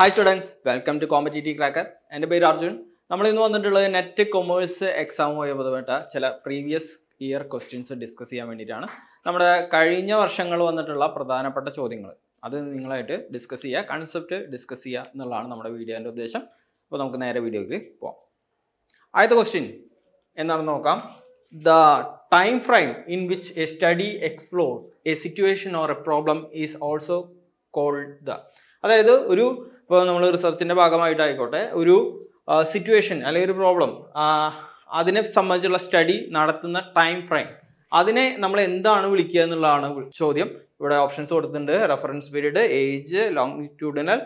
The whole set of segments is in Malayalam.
Hi students welcome to competitive cracker എന്റെ പേര് അർജുൻ. നമ്മൾ ഇന്ന് വന്നിട്ടുള്ളത് നെറ്റ് കൊമേഴ്സ് എക്സാമുമായി ബന്ധപ്പെട്ട ചില പ്രീവിയസ് ഇയർ ക്വസ്റ്റ്യൻസ് ഡിസ്കസ് ചെയ്യാൻ വേണ്ടിയിട്ടാണ്. നമ്മുടെ കഴിഞ്ഞ വർഷങ്ങൾ വന്നിട്ടുള്ള പ്രധാനപ്പെട്ട ചോദ്യങ്ങൾ. അത് നിങ്ങളായിട്ട് ഡിസ്കസ് ചെയ്യുക കൺസെപ്റ്റ് ഡിസ്കസ് ചെയ്യുക എന്നുള്ളതാണ് നമ്മുടെ വീഡിയോന്റെ ഉദ്ദേശം. അപ്പോൾ നമുക്ക് നേരെ വീഡിയോയ്ക്ക് പോകാം ആദ്യത്തെ ക്വസ്റ്റ്യൻ എന്താണെന്ന് നോക്കാം. The time frame in which a study explore a situation or a problem is also called the അതായത് ഒരു ഇപ്പോൾ നമ്മൾ റിസർച്ചിന്റെ ഭാഗമായിട്ടായിക്കോട്ടെ ഒരു സിറ്റുവേഷൻ അല്ലെങ്കിൽ ഒരു പ്രോബ്ലം അതിനെ സംബന്ധിച്ചുള്ള സ്റ്റഡി നടത്തുന്ന ടൈം ഫ്രെയിം അതിനെ നമ്മൾ എന്താണ് വിളിക്കുക എന്നുള്ളതാണ് ചോദ്യം. ഇവിടെ ഓപ്ഷൻസ് കൊടുത്തിട്ടുണ്ട്. Reference period age longitudinal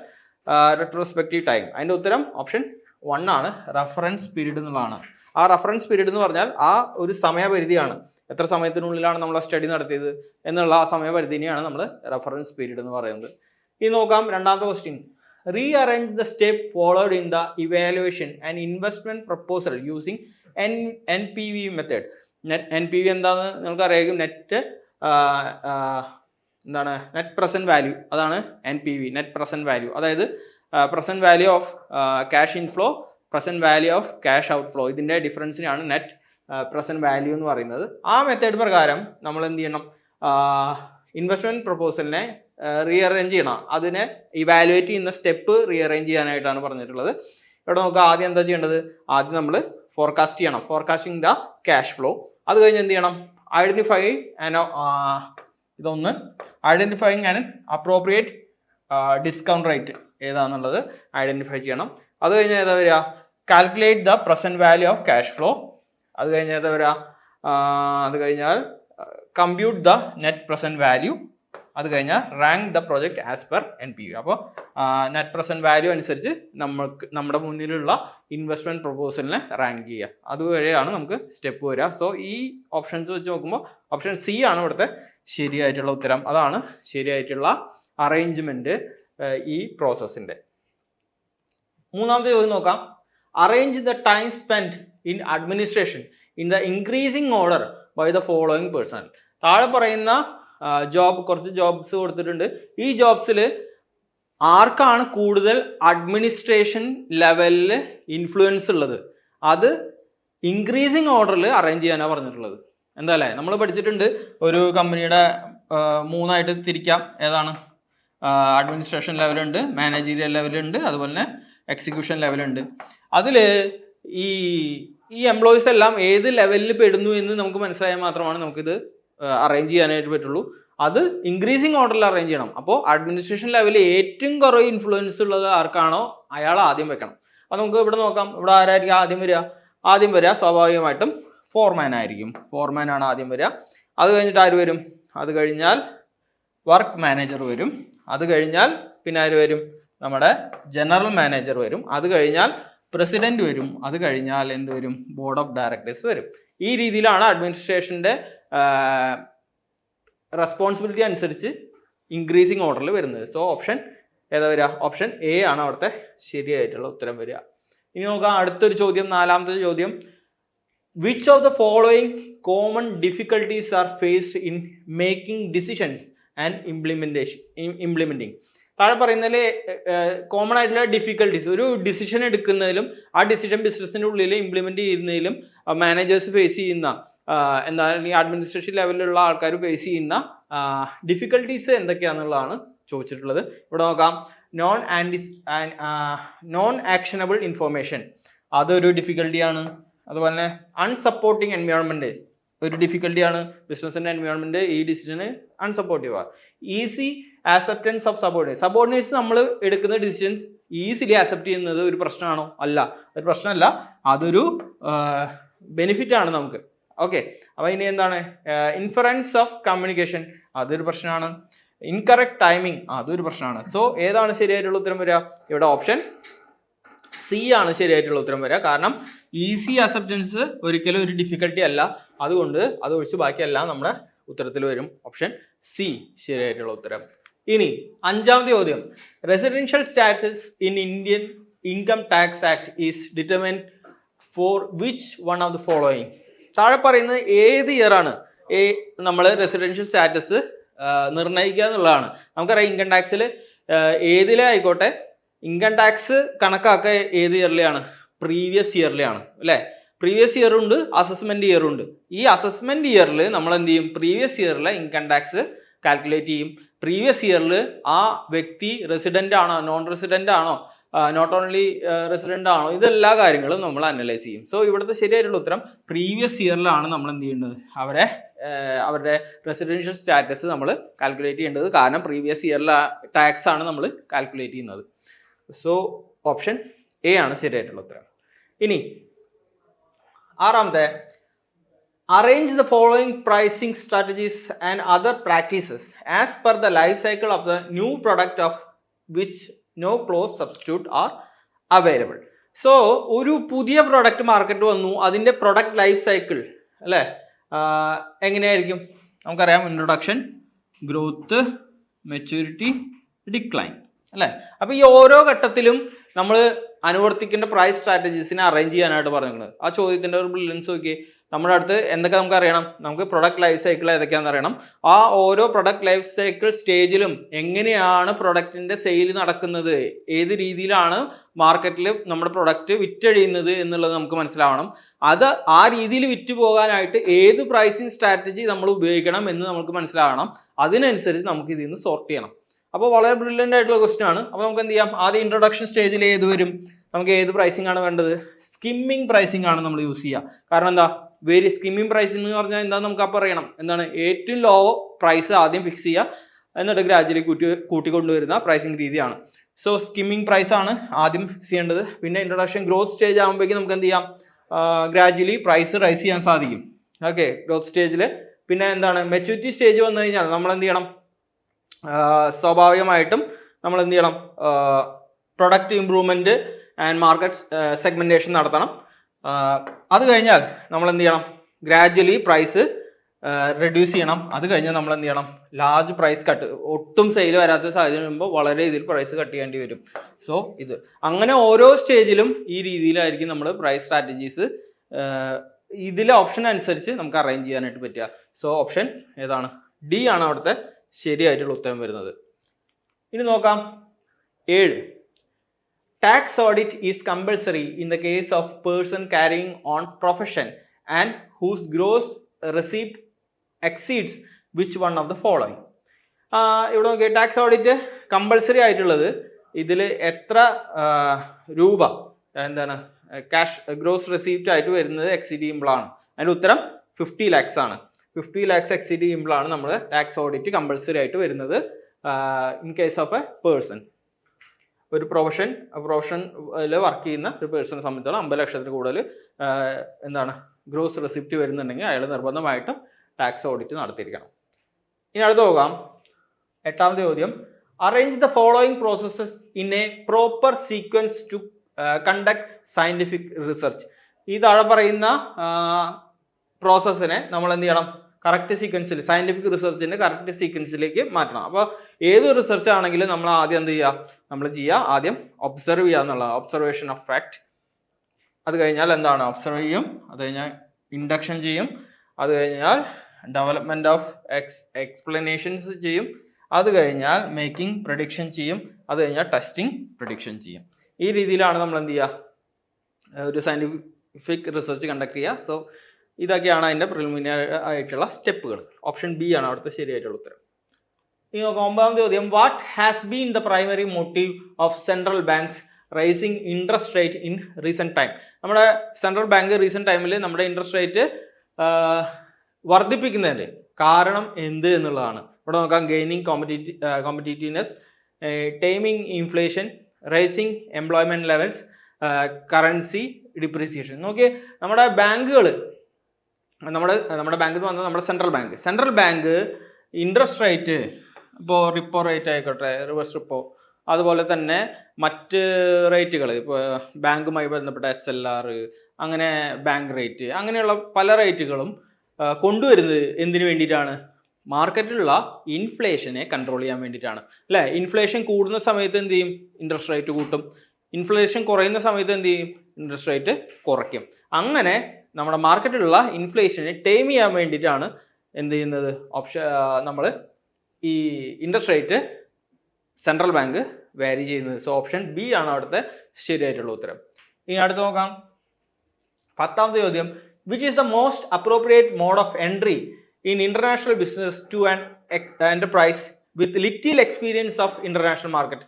retrospective time അതിന്റെ ഉത്തരം ഓപ്ഷൻ വൺ ആണ്. റെഫറൻസ് പീരീഡ് എന്നുള്ളതാണ്. ആ റെഫറൻസ് പീരീഡ് എന്ന് പറഞ്ഞാൽ ആ ഒരു സമയപരിധിയാണ്. എത്ര സമയത്തിനുള്ളിലാണ് നമ്മൾ ആ സ്റ്റഡി നടത്തിയത് എന്നുള്ള ആ സമയപരിധിനെയാണ് നമ്മൾ റെഫറൻസ് പീരീഡ് എന്ന് പറയുന്നത്. ഇനി നോക്കാം. രണ്ടാമത്തെ question rearrange the step followed in the evaluation and investment proposal using N N P V method net N P V എന്താണെന്ന് നിങ്ങൾക്ക് അറിയാം നെറ്റ് എന്താണ്? നെറ്റ് പ്രസന്റ് വാല്യൂ അതാണ് N P V net present value അതായത് present value of cash inflow present value of cash outflow ഇതിന്റെ ഡിഫറൻസിനാണ് നെറ്റ് പ്രസന്റ് വാല്യൂ എന്ന് പറയുന്നത്. ആ മെത്തേഡ് പ്രകാരം നമ്മൾ എന്ത് ചെയ്യണം? ഇൻവെസ്റ്റ്മെന്റ് പ്രപ്പോസലിനെ റീഅറേഞ്ച് ചെയ്യണം. അതിനെ ഇവാലുവേറ്റ് ചെയ്യുന്ന സ്റ്റെപ്പ് റീഅറേഞ്ച് ചെയ്യാനായിട്ടാണ് പറഞ്ഞിട്ടുള്ളത്. ഇവിടെ നമുക്ക് ആദ്യം എന്താ ചെയ്യേണ്ടത്? ആദ്യം നമ്മൾ ഫോർകാസ്റ്റ് ചെയ്യണം. ഫോർകാസ്റ്റിംഗ് ദ ക്യാഷ് ഫ്ലോ അത് കഴിഞ്ഞ് എന്ത് ചെയ്യണം? ഐഡന്റിഫൈ ആൻഡ് ഇതൊന്ന് identifying and appropriate discount rate ഏതാണെന്നുള്ളത് identify ചെയ്യണം. അത് കഴിഞ്ഞാൽ ഏതാ വരിക? Calculate the present value of cash flow അത് കഴിഞ്ഞാൽ ഏതാ വരിക? അത് കഴിഞ്ഞാൽ compute the net present value അത് കഴിഞ്ഞാൽ rank the project as per N P U അപ്പോൾ നെറ്റ് പ്രസന്റ് വാല്യൂ അനുസരിച്ച് നമുക്ക് നമ്മുടെ മുന്നിലുള്ള ഇൻവെസ്റ്റ്മെന്റ് പ്രൊപ്പോസലിനെ റാങ്ക് ചെയ്യുക. അതുവരെയാണ് നമുക്ക് സ്റ്റെപ്പ് വരിക. സോ ഈ ഓപ്ഷൻസ് വെച്ച് നോക്കുമ്പോൾ ഓപ്ഷൻ സി ആണ് ഇവിടുത്തെ ശരിയായിട്ടുള്ള ഉത്തരം. അതാണ് ശരിയായിട്ടുള്ള അറേഞ്ച്മെന്റ് ഈ പ്രോസസ്സിന്റെ മൂന്നാമത്തെ ചോദ്യം നോക്കാം. Arrange the time spend in administration in the increasing order by the following person താഴെ പറയുന്ന ജോബ് കുറച്ച് ജോബ്സ് കൊടുത്തിട്ടുണ്ട്. ഈ ജോബ്സിൽ ആർക്കാണ് കൂടുതൽ അഡ്മിനിസ്ട്രേഷൻ ലെവലിൽ ഇൻഫ്ലുവൻസ് ഉള്ളത്? അത് ഇൻക്രീസിങ് ഓർഡറിൽ അറേഞ്ച് ചെയ്യാനാണ് പറഞ്ഞിട്ടുള്ളത്. എന്താ അല്ലേ നമ്മൾ പഠിച്ചിട്ടുണ്ട് ഒരു കമ്പനിയുടെ മൂന്നായിട്ട് തിരിക്കാം. ഏതാണ്? അഡ്മിനിസ്ട്രേഷൻ ലെവലുണ്ട് മാനേജീരിയൽ ലെവലുണ്ട് അതുപോലെ തന്നെ എക്സിക്യൂഷൻ ലെവലുണ്ട് അതിൽ ഈ ഈ എംപ്ലോയീസ് എല്ലാം ഏത് ലെവലിൽ പെടുന്നു എന്ന് നമുക്ക് മനസ്സിലായാൽ മാത്രമാണ് നമുക്കിത് അറേഞ്ച് ചെയ്യാനായിട്ട് പറ്റുള്ളൂ. അത് ഇൻക്രീസിങ് ഓർഡറിൽ അറേഞ്ച് ചെയ്യണം. അപ്പോൾ അഡ്മിനിസ്ട്രേഷൻ ലെവലിൽ ഏറ്റവും കുറവ് ഇൻഫ്ലുവൻസ് ഉള്ളത് ആർക്കാണോ അയാൾ ആദ്യം വെക്കണം. അപ്പോൾ നമുക്ക് ഇവിടെ നോക്കാം. ഇവിടെ ആരായിരിക്കും ആദ്യം വരിക? ആദ്യം വരിക സ്വാഭാവികമായിട്ടും ഫോർമാൻ ആയിരിക്കും. ഫോർമാൻ ആണ് ആദ്യം വരിക. അത് കഴിഞ്ഞിട്ട് ആര് വരും? അത് കഴിഞ്ഞാൽ വർക്ക് മാനേജർ വരും. അത് കഴിഞ്ഞാൽ പിന്നെ ആര് വരും? നമ്മുടെ ജനറൽ മാനേജർ വരും. അത് കഴിഞ്ഞാൽ പ്രസിഡന്റ് വരും. അത് കഴിഞ്ഞാൽ എന്ത് വരും? ബോർഡ് ഓഫ് ഡയറക്ടേഴ്സ് വരും. ഈ രീതിയിലാണ് അഡ്മിനിസ്ട്രേഷന്റെ റെസ്പോൺസിബിലിറ്റി അനുസരിച്ച് ഇൻക്രീസിങ് ഓർഡറിൽ വരുന്നത്. സോ ഓപ്ഷൻ ഏതാ വരിക? ഓപ്ഷൻ എ ആണ് അവിടുത്തെ ശരിയായിട്ടുള്ള ഉത്തരം വരിക. ഇനി നോക്കാം അടുത്തൊരു ചോദ്യം നാലാമത്തെ ചോദ്യം. Which of the following common difficulties are faced in making decisions and implementation implementing താഴെ പറയുന്നതിൽ കോമൺ ആയിട്ടുള്ള ഡിഫിക്കൽട്ടീസ് ഒരു ഡിസിഷൻ എടുക്കുന്നതിലും ആ ഡിസിഷൻ ബിസിനസിന്റെ ഉള്ളിൽ ഇംപ്ലിമെന്റ് ചെയ്യുന്നതിലും മാനേജേഴ്സ് ഫേസ് ചെയ്യുന്ന എന്താ അല്ലെങ്കിൽ അഡ്മിനിസ്ട്രേഷൻ ലെവലിലുള്ള ആൾക്കാർ ഫേസ് ചെയ്യുന്ന ഡിഫിക്കൽട്ടീസ് എന്തൊക്കെയാണെന്നുള്ളതാണ് ചോദിച്ചിട്ടുള്ളത്. ഇവിടെ നോക്കാം. Non and non actionable information അതൊരു ഡിഫിക്കൽട്ടിയാണ് അതുപോലെ തന്നെ അൺസപ്പോർട്ടിങ് എൻവയോൺമെന്റ് ഒരു ഡിഫിക്കൽട്ടിയാണ് ബിസിനസിന്റെ എൻവയോൺമെന്റ് ഈ ഡിസിഷന് അൺസപ്പോർട്ടീവ് ആ. Easy acceptance of subordinate subordinates നമ്മൾ എടുക്കുന്ന ഡിസിഷൻസ് ഈസിലി ആക്സെപ്റ്റ് ചെയ്യുന്നത് ഒരു പ്രശ്നമാണോ? അല്ല. ഒരു പ്രശ്നമല്ല. അതൊരു ബെനിഫിറ്റ് ആണ് നമുക്ക്. ഓക്കെ അപ്പൊ ഇനി എന്താണ്? ഇൻഫറൻസ് ഓഫ് കമ്മ്യൂണിക്കേഷൻ അതൊരു പ്രശ്നമാണ്. ഇൻകറക്റ്റ് ടൈമിംഗ് അതൊരു പ്രശ്നമാണ്. സോ ഏതാണ് ശരിയായിട്ടുള്ള ഉത്തരം വരിക? ഇവിടെ ഓപ്ഷൻ സി ആണ് ശരിയായിട്ടുള്ള ഉത്തരം വരിക. കാരണം ഈസി അക്സെപ്റ്റൻസ് ഒരിക്കലും ഒരു ഡിഫിക്കൽട്ടി അല്ല. അതുകൊണ്ട് അത് ഒഴിച്ച് ബാക്കിയെല്ലാം നമ്മുടെ ഉത്തരത്തിൽ വരും. ഓപ്ഷൻ സി ശരിയായിട്ടുള്ള ഉത്തരം. ഇനി അഞ്ചാമത്തെ ചോദ്യം. Residential status in Indian income tax act is determine for which one of the following താഴെ പറയുന്നത് ഏത് ഇയർ ആണ്? ഏ നമ്മൾ റെസിഡൻഷ്യൽ സ്റ്റാറ്റസ് നിർണയിക്കുക എന്നുള്ളതാണ്. നമുക്കറിയാം ഇൻകം ടാക്സിൽ ഏതിലെ ആയിക്കോട്ടെ ഇൻകം ടാക്സ് കണക്കാക്കുക ഏത് ഇയറിലെയാണ് പ്രീവിയസ് ഇയറിലെയാണ് അല്ലേ? പ്രീവിയസ് ഇയർ ഉണ്ട് അസസ്മെന്റ് ഇയർ ഉണ്ട്. ഈ അസസ്മെന്റ് ഇയറിൽ നമ്മൾ എന്ത് ചെയ്യും? പ്രീവിയസ് ഇയറിലെ ഇൻകം ടാക്സ് കാൽക്കുലേറ്റ് ചെയ്യും. പ്രീവിയസ് ഇയറിൽ ആ വ്യക്തി റെസിഡന്റ് ആണോ നോൺ റെസിഡന്റ് ആണോ നോട്ട് ഓൺലി റെസിഡന്റ് ആണോ ഇതെല്ലാ കാര്യങ്ങളും നമ്മൾ അനലൈസ് ചെയ്യും. സോ ഇവിടുത്തെ ശരിയായിട്ടുള്ള ഉത്തരം പ്രീവിയസ് ഇയറിലാണ് നമ്മൾ എന്ത് ചെയ്യേണ്ടത്? അവരെ അവരുടെ റെസിഡൻഷ്യൽ സ്റ്റാറ്റസ് നമ്മൾ കാൽക്കുലേറ്റ് ചെയ്യേണ്ടത്. കാരണം പ്രീവിയസ് ഇയറിലെ ടാക്സ് ആണ് നമ്മൾ കാൽക്കുലേറ്റ് ചെയ്യുന്നത്. സോ ഓപ്ഷൻ എ ആണ് ശരിയായിട്ടുള്ള ഉത്തരം. ഇനി ആറാമത്തെ arrange the following pricing strategies and other practices as per the life cycle of the new product of which no close substitute are available so ഒരു പുതിയ പ്രൊഡക്റ്റ് മാർക്കറ്റ് വന്നു അതിന്റെ പ്രൊഡക്റ്റ് ലൈഫ് സൈക്കിൾ അല്ലേ? എങ്ങനെയായിരിക്കും? നമുക്കറിയാം ഇൻട്രൊഡക്ഷൻ ഗ്രോത്ത് മെച്യൂരിറ്റി ഡിക്ലൈൻ അല്ലേ? അപ്പോൾ ഈ ഓരോ ഘട്ടത്തിലും നമ്മൾ അനുവർത്തിക്കേണ്ട പ്രൈസ് സ്ട്രാറ്റജീസിനെ അറേഞ്ച് ചെയ്യാനായിട്ട് പറഞ്ഞിട്ടുണ്ട് ആ ചോദ്യത്തിന്റെ ഒരു ബ്രില്യൻസ് നോക്കി നമ്മുടെ അടുത്ത് എന്തൊക്കെ നമുക്ക് അറിയണം? നമുക്ക് പ്രൊഡക്റ്റ് ലൈഫ് സൈക്കിൾ ഏതൊക്കെയാണെന്ന് അറിയണം. ആ ഓരോ പ്രൊഡക്റ്റ് ലൈഫ് സൈക്കിൾ സ്റ്റേജിലും എങ്ങനെയാണ് പ്രൊഡക്റ്റിന്റെ സെയിൽ നടക്കുന്നത്? ഏത് രീതിയിലാണ് മാർക്കറ്റിൽ നമ്മുടെ പ്രൊഡക്റ്റ് വിറ്റഴിയുന്നത് എന്നുള്ളത് നമുക്ക് മനസ്സിലാവണം. അത് ആ രീതിയിൽ വിറ്റ് പോകാനായിട്ട് ഏത് പ്രൈസിങ് സ്ട്രാറ്റജി നമ്മൾ ഉപയോഗിക്കണം എന്ന് നമുക്ക് മനസ്സിലാവണം. അതിനനുസരിച്ച് നമുക്ക് ഇതിൽ നിന്ന് സോർട്ട് ചെയ്യണം. അപ്പോൾ വളരെ ബ്രില്യന്റ് ആയിട്ടുള്ള ക്വസ്റ്റ്യൻ ആണ്. അപ്പോൾ നമുക്ക് എന്ത് ചെയ്യാം? ആദ്യം ഇൻട്രൊഡക്ഷൻ സ്റ്റേജിൽ ഏത് വരും? നമുക്ക് ഏത് പ്രൈസിംഗ് ആണ് വേണ്ടത്? സ്കിമ്മിങ് പ്രൈസിംഗ് ആണ് നമ്മൾ യൂസ് ചെയ്യുക. കാരണം എന്താ? വെരി സ്കിമ്മിങ് പ്രൈസിംഗ് എന്ന് പറഞ്ഞാൽ എന്താ നമുക്ക് അപ്പോൾ അറിയണം. എന്താണ്? ഏറ്റവും ലോ പ്രൈസ് ആദ്യം ഫിക്സ് ചെയ്യുക. എന്നിട്ട് ഗ്രാജുവലി കൂട്ടി കൂട്ടിക്കൊണ്ടുവരുന്ന പ്രൈസിംഗ് രീതിയാണ്. സോ സ്കിമ്മിങ് പ്രൈസ് ആണ് ആദ്യം ഫിക്സ് ചെയ്യേണ്ടത്. പിന്നെ ഇൻട്രൊഡക്ഷൻ ഗ്രോത്ത് സ്റ്റേജ് ആകുമ്പോഴേക്കും നമുക്ക് എന്ത് ചെയ്യാം? ഗ്രാജുവലി പ്രൈസ് റൈസ് ചെയ്യാൻ സാധിക്കും. ഓക്കെ ഗ്രോത്ത് സ്റ്റേജിൽ പിന്നെ എന്താണ്? മെച്യൂരിറ്റി സ്റ്റേജ് വന്നു കഴിഞ്ഞാൽ നമ്മൾ എന്ത് ചെയ്യണം? സ്വാഭാവികമായിട്ടും നമ്മൾ എന്ത് ചെയ്യണം? Product improvement and market segmentation നടത്തണം. അത് കഴിഞ്ഞാൽ നമ്മൾ എന്ത് ചെയ്യണം? ഗ്രാജ്വലി പ്രൈസ് റെഡ്യൂസ് ചെയ്യണം. അത് കഴിഞ്ഞാൽ നമ്മൾ എന്ത് ചെയ്യണം? ലാർജ് പ്രൈസ് കട്ട് ഒട്ടും സെയിൽ വരാത്ത സാഹചര്യം വരുമ്പോൾ വളരെ ഇതിൽ പ്രൈസ് കട്ട് ചെയ്യേണ്ടി വരും. സോ ഇത്. അങ്ങനെ ഓരോ സ്റ്റേജിലും ഈ രീതിയിലായിരിക്കും നമ്മൾ പ്രൈസ് സ്ട്രാറ്റജീസ് ഇതിലെ ഓപ്ഷൻ അനുസരിച്ച് നമുക്ക് അറേഞ്ച് ചെയ്യാനായിട്ട് പറ്റുക. സോ ഓപ്ഷൻ ഏതാണ്? ഡി ആണ് അവിടുത്തെ ശരിയായിട്ടുള്ള ഉത്തരം വരുന്നത്. ഇനി നോക്കാം. ഏഴ്. Tax audit is compulsory in the case of person carrying on profession and whose gross receipt exceeds which one of the following ഇവിടെ നോക്കിയ. ടാക്സ് ഓഡിറ്റ് കമ്പൾസറി ആയിട്ടുള്ളത് ഇതിൽ എത്ര രൂപ എന്താണ് ക്യാഷ് ഗ്രോസ് റെസീപ്റ്റ് ആയിട്ട് വരുന്നത് എക്സീഡ് ചെയ്യുമ്പോഴാണ്. അതിന്റെ ഉത്തരം ഫിഫ്റ്റി ലാക്സ് ആണ്. ഫിഫ്റ്റി ലാക്സ് എക്സീഡ് ചെയ്യുമ്പോഴാണ് നമ്മൾ ടാക്സ് ഓഡിറ്റ് കമ്പൾസറി ആയിട്ട് വരുന്നത് in case of a person ഒരു പ്രൊഫഷൻ പ്രൊഫഷനിൽ വർക്ക് ചെയ്യുന്ന ഒരു പേഴ്സണെ സംബന്ധിച്ചോളം അമ്പത് ലക്ഷത്തിന് കൂടുതൽ എന്താണ് ഗ്രോസ് റെസിപ്റ്റ് വരുന്നുണ്ടെങ്കിൽ അയാൾ നിർബന്ധമായിട്ടും ടാക്സ് ഓഡിറ്റ് നടത്തിയിരിക്കണം. ഇനി അടുത്ത് പോകാം. എട്ടാമത്തെ ചോദ്യം. Arrange the following processes in a proper sequence to conduct scientific research ഈ താഴെ പറയുന്ന പ്രോസസ്സിനെ നമ്മൾ എന്ത് ചെയ്യണം? കറക്റ്റ് സീക്വൻസിൽ സയന്റിഫിക് റിസർച്ചിന്റെ കറക്റ്റ് സീക്വൻസിലേക്ക് മാറ്റണം. അപ്പോൾ ഏത് റിസർച്ച് ആണെങ്കിലും നമ്മൾ ആദ്യം എന്ത് ചെയ്യുക നമ്മൾ ചെയ്യുക ആദ്യം ഒബ്സർവ് ചെയ്യുക എന്നുള്ളത് ഒബ്സർവേഷൻ ഓഫ് ഫാക്ട് അത് കഴിഞ്ഞാൽ എന്താണ്? ഒബ്സർവ് ചെയ്യും. അത് കഴിഞ്ഞാൽ ഇൻഡക്ഷൻ ചെയ്യും. അത് കഴിഞ്ഞാൽ ഡെവലപ്മെന്റ് ഓഫ് എക്സ് എക്സ്പ്ലനേഷൻസ് ചെയ്യും. അത് കഴിഞ്ഞാൽ മേക്കിംഗ് പ്രൊഡിക്ഷൻ ചെയ്യും. അത് കഴിഞ്ഞാൽ ടെസ്റ്റിംഗ് പ്രൊഡിക്ഷൻ ചെയ്യും. ഈ രീതിയിലാണ് നമ്മൾ എന്ത് ചെയ്യുക ഒരു സയന്റിഫിക് റിസർച്ച് കണ്ടക്ട് ചെയ്യുക സോ ഇതൊക്കെയാണ് അതിന്റെ പ്രിലിമിനറി ആയിട്ടുള്ള സ്റ്റെപ്പുകൾ. ഓപ്ഷൻ ബി ആണ് അവിടുത്തെ ശരിയായിട്ടുള്ള ഉത്തരം. ഇനി നോക്കാം ഒമ്പതാം ചോദ്യം. What has been the primary motive of central banks raising interest rate in recent time നമ്മുടെ സെൻട്രൽ ബാങ്ക് റീസെന്റ് ടൈമിൽ നമ്മുടെ ഇൻട്രസ്റ്റ് റേറ്റ് വർദ്ധിപ്പിക്കുന്നതിന്റെ കാരണം എന്ത് എന്നുള്ളതാണ്. ഇവിടെ നോക്കാം gaining കോമ്പറ്റീറ്റി competitiveness timing inflation rising employment levels currency depreciation നോക്കിയേ നമ്മുടെ ബാങ്കുകൾ നമ്മുടെ നമ്മുടെ ബാങ്ക് എന്ന് പറഞ്ഞാൽ നമ്മുടെ central bank central bank interest rate ഇപ്പോൾ റിപ്പോ റേറ്റ് ആയിക്കോട്ടെ റിവേഴ്സ് റിപ്പോ അതുപോലെ തന്നെ മറ്റ് റേറ്റുകൾ ഇപ്പോൾ ബാങ്കുമായി ബന്ധപ്പെട്ട എസ് എൽ ആർ അങ്ങനെ ബാങ്ക് റേറ്റ് അങ്ങനെയുള്ള പല റേറ്റുകളും കൊണ്ടുവരുന്നത് എന്തിനു വേണ്ടിയിട്ടാണ്? മാർക്കറ്റിലുള്ള ഇൻഫ്ലേഷനെ കൺട്രോൾ ചെയ്യാൻ വേണ്ടിയിട്ടാണ്. അല്ലേ? ഇൻഫ്ലേഷൻ കൂടുന്ന സമയത്ത് എന്ത് ചെയ്യും? ഇൻട്രസ്റ്റ് റേറ്റ് കൂട്ടും. ഇൻഫ്ലേഷൻ കുറയുന്ന സമയത്ത് എന്ത് ചെയ്യും? ഇൻട്രസ്റ്റ് റേറ്റ് കുറയ്ക്കും. അങ്ങനെ നമ്മുടെ മാർക്കറ്റിലുള്ള ഇൻഫ്ലേഷനെ ടൈം ചെയ്യാൻ വേണ്ടിയിട്ടാണ് എന്ത് ചെയ്യുന്നത്? ഓപ്ഷൻ നമ്മൾ ഈ ഇൻട്രസ്റ്റ് റേറ്റ് സെൻട്രൽ ബാങ്ക് വാരി ചെയ്യുന്നത്. സോ ഓപ്ഷൻ ബി ആണ് അവിടുത്തെ ശരിയായിട്ടുള്ള ഉത്തരം. ഇനി അടുത്ത് നോക്കാം. പത്താമത്തെ ചോദ്യം. Which is the most appropriate mode of entry in international business to an enterprise with little experience of international market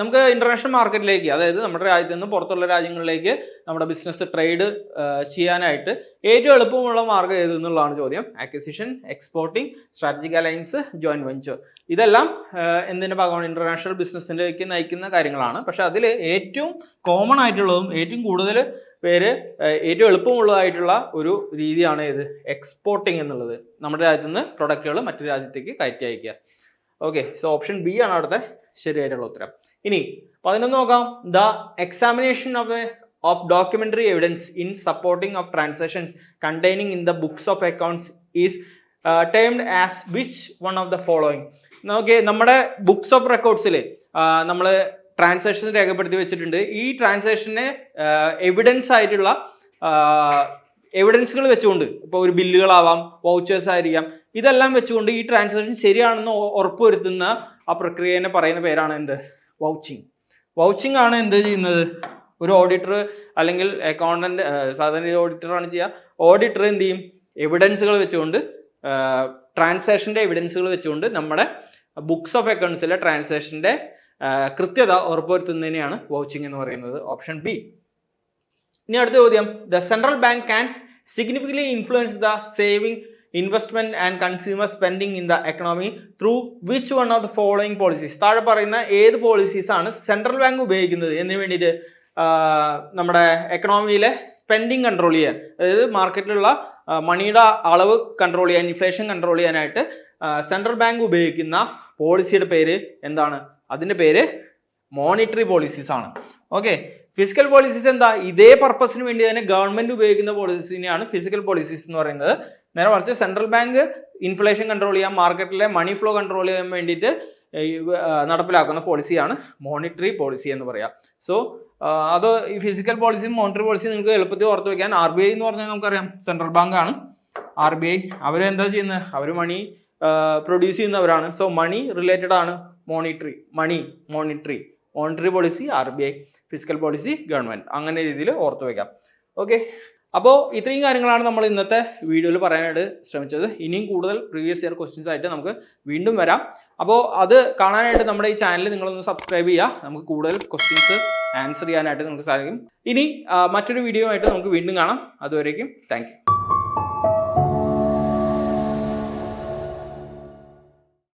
നമുക്ക് ഇന്റർനാഷണൽ മാർക്കറ്റിലേക്ക് അതായത് നമ്മുടെ രാജ്യത്ത് നിന്ന് പുറത്തുള്ള രാജ്യങ്ങളിലേക്ക് നമ്മുടെ ബിസിനസ് ട്രേഡ് ചെയ്യാനായിട്ട് ഏറ്റവും എളുപ്പമുള്ള മാർഗം ഏത് എന്നുള്ളതാണ് ചോദ്യം. Acquisition exporting strategic alliance joint venture ഇതെല്ലാം എന്തിന്റെ ഭാഗമാണ്? ഇന്റർനാഷണൽ ബിസിനസ്സിലേക്ക് നയിക്കുന്ന കാര്യങ്ങളാണ്. പക്ഷെ അതിൽ ഏറ്റവും കോമൺ ആയിട്ടുള്ളതും ഏറ്റവും കൂടുതൽ പേര് ഏറ്റവും എളുപ്പമുള്ളതായിട്ടുള്ള ഒരു രീതിയാണ് ഇത് എക്സ്പോർട്ടിംഗ് എന്നുള്ളത്. നമ്മുടെ രാജ്യത്ത് നിന്ന് പ്രൊഡക്റ്റുകൾ മറ്റു രാജ്യത്തേക്ക് കയറ്റി അയക്കുക. ഓക്കെ സോ ഓപ്ഷൻ ബി ആണ് അവിടുത്തെ ശരിയായിട്ടുള്ള ഉത്തരം. ഇനി പതിനൊന്ന് നോക്കാം. The examination of a of documentary evidence in supporting of transactions containing in the books of accounts is termed as which one of the following നോക്കിയേ നമ്മുടെ ബുക്സ് ഓഫ് റെക്കോർഡ്സിൽ നമ്മൾ ട്രാൻസാക്ഷൻ രേഖപ്പെടുത്തി വെച്ചിട്ടുണ്ട്. ഈ ട്രാൻസാക്ഷനെ എവിഡൻസ് ആയിട്ടുള്ള എവിഡൻസുകൾ വെച്ചുകൊണ്ട് ഇപ്പോൾ ഒരു ബില്ലുകളാവാം വൗച്ചേഴ്സ് ആയിരിക്കാം ഇതെല്ലാം വെച്ചുകൊണ്ട് ഈ ട്രാൻസാക്ഷൻ ശരിയാണെന്ന് ഉറപ്പുവരുത്തുന്ന ആ പ്രക്രിയനെ പറയുന്ന പേരാണ് എന്ത്? വൗച്ചിങ് വൗച്ചിങ് ആണ് എന്ത് ചെയ്യുന്നത്? ഒരു ഓഡിറ്റർ അല്ലെങ്കിൽ അക്കൗണ്ടന്റ് സാധാരണ ഓഡിറ്ററാണ് ചെയ്യുക. ഓഡിറ്റർ എന്ത് ചെയ്യും? എവിഡൻസുകൾ വെച്ചുകൊണ്ട് ട്രാൻസാക്ഷന്റെ എവിഡൻസുകൾ വെച്ചുകൊണ്ട് നമ്മുടെ ബുക്സ് ഓഫ് അക്കൗണ്ട്സിലെ ട്രാൻസാക്ഷന്റെ കൃത്യത ഉറപ്പുവരുത്തുന്നതിനെയാണ് വൗച്ചിങ് എന്ന് പറയുന്നത്. ഓപ്ഷൻ ബി ഇനി അടുത്ത ചോദ്യം. The central bank can significantly influence the saving investment and consumer spending in the economy through which one of the following policies താഴെ പറയുന്ന ഏത് പോളിസീസ് ആണ് സെൻട്രൽ ബാങ്ക് ഉപയോഗിക്കുന്നത്? എന്നു വേണ്ടിയിട്ട്? നമ്മുടെ എക്കണോമിയിലെ സ്പെൻഡിങ് കൺട്രോൾ ചെയ്യാൻ. അതായത് മാർക്കറ്റിലുള്ള മണിയുടെ അളവ് കൺട്രോൾ ചെയ്യാൻ ഇൻഫ്ലേഷൻ കൺട്രോൾ ചെയ്യാനായിട്ട് സെൻട്രൽ ബാങ്ക് ഉപയോഗിക്കുന്ന പോളിസിയുടെ പേര് എന്താണ്? അതിന്റെ പേര് മോണിറ്ററി പോളിസീസ് ആണ്. ഓക്കെ ഫിസിക്കൽ പോളിസീസ് എന്താ? ഇതേ പർപ്പസിന് വേണ്ടി തന്നെ ഗവൺമെന്റ് ഉപയോഗിക്കുന്ന പോളിസിനെയാണ് ഫിസിക്കൽ പോളിസീസ് എന്ന് പറയുന്നത്. നേരെ മറിച്ച് സെൻട്രൽ ബാങ്ക് ഇൻഫ്ലേഷൻ കൺട്രോൾ ചെയ്യാൻ മാർക്കറ്റിലെ മണി ഫ്ലോ കൺട്രോൾ ചെയ്യാൻ വേണ്ടിയിട്ട് നടപ്പിലാക്കുന്ന പോളിസിയാണ് മോണിറ്ററി പോളിസി എന്ന് പറയാം. സോ അത് ഈ ഫിസിക്കൽ പോളിസി മോണിറ്ററി പോളിസി നിങ്ങൾക്ക് എളുപ്പത്തിൽ ഓർത്ത് വെക്കാൻ ആർ ബി ഐ എന്ന് പറഞ്ഞാൽ നമുക്കറിയാം. സെൻട്രൽ ബാങ്ക് ആണ്. ആർ ബി ഐ അവരെന്താ ചെയ്യുന്നത് അവർ മണി പ്രൊഡ്യൂസ് ചെയ്യുന്നവരാണ്. സോ മണി റിലേറ്റഡ് ആണ് monetary money monetary monetary policy R B I physical policy government അങ്ങനെ രീതിയിൽ ഓർത്തു വയ്ക്കാം ഓക്കെ അപ്പോൾ ഇത്രയും കാര്യങ്ങളാണ് നമ്മൾ ഇന്നത്തെ വീഡിയോയിൽ പറയാനായിട്ട് ശ്രമിച്ചത്. ഇനിയും കൂടുതൽ പ്രീവിയസ് ഇയർ ക്വസ്റ്റ്യൻസ് ആയിട്ട് നമുക്ക് വീണ്ടും വരാം. അപ്പോൾ അത് കാണാനായിട്ട് നമ്മുടെ ഈ ചാനൽ നിങ്ങളൊന്ന് സബ്സ്ക്രൈബ് ചെയ്യുക. നമുക്ക് കൂടുതൽ ക്വസ്റ്റ്യൻസ് ആൻസർ ചെയ്യാനായിട്ട് നമുക്ക് സാധിക്കും. ഇനി മറ്റൊരു വീഡിയോ ആയിട്ട് നമുക്ക് വീണ്ടും കാണാം. അതുവരേക്കും താങ്ക്